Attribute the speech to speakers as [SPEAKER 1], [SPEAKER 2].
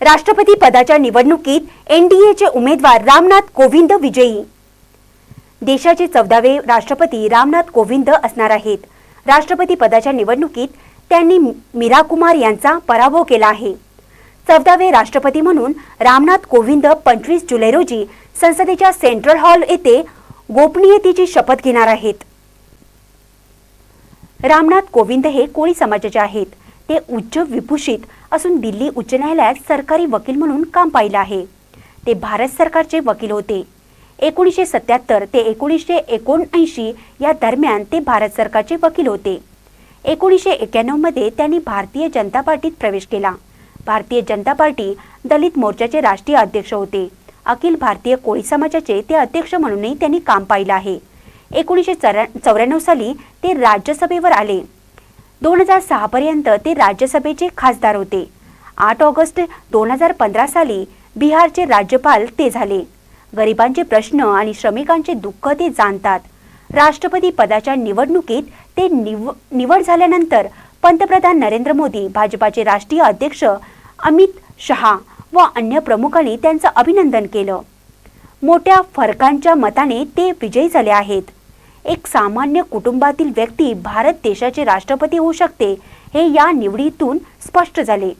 [SPEAKER 1] राष्ट्रपती पदाच्या निवडणुकीत एनडीएचे उमेदवार रामनाथ कोविंद विजयी. देशाचे चौदावे राष्ट्रपती रामनाथ कोविंद असणार आहेत. राष्ट्रपती पदाच्या निवडणुकीत त्यांनी मीरा कुमार यांचा पराभव केला आहे. चौदावे राष्ट्रपती म्हणून रामनाथ कोविंद पंचवीस जुलै रोजी संसदेच्या सेंट्रल हॉल येथे गोपनीयतेची शपथ घेणार आहेत. रामनाथ कोविंद हे कोळी समाजाचे आहेत. ते उच्च विभूषित असून दिल्ली उच्च न्यायालयात सरकारी वकील म्हणून काम पाहिलं आहे. ते भारत सरकारचे वकील होते. एकोणीसशे सत्याहत्तर ते एकोणीसशे एकोणऐंशी या दरम्यान ते भारत सरकारचे वकील होते. एकोणीसशे एक्क्याण्णवमध्ये त्यांनी भारतीय जनता पार्टीत प्रवेश केला. भारतीय जनता पार्टी दलित मोर्चाचे राष्ट्रीय अध्यक्ष होते. अखिल भारतीय कोळी समाजाचे ते अध्यक्ष म्हणूनही त्यांनी काम पाहिलं आहे. एकोणीसशे चौऱ्याण्णव साली ते राज्यसभेवर आले. दोन हजार सहापर्यंत ते राज्यसभेचे खासदार होते. आठ ऑगस्ट दोन हजार पंधरा साली बिहारचे राज्यपाल ते झाले. गरिबांचे प्रश्न आणि श्रमिकांचे दुःख ते जाणतात. राष्ट्रपती पदाच्या निवडणुकीत ते निव निवड झाल्यानंतर पंतप्रधान नरेंद्र मोदी भाजपाचे राष्ट्रीय अध्यक्ष अमित शहा व अन्य प्रमुखांनी त्यांचं अभिनंदन केलं. मोठ्या फरकांच्या मताने ते विजयी झाले आहेत. एक सामान्य कुटुंबातील व्यक्ती भारत देशाचे राष्ट्रपती होऊ शकते हे या निवडीतून स्पष्ट झाले.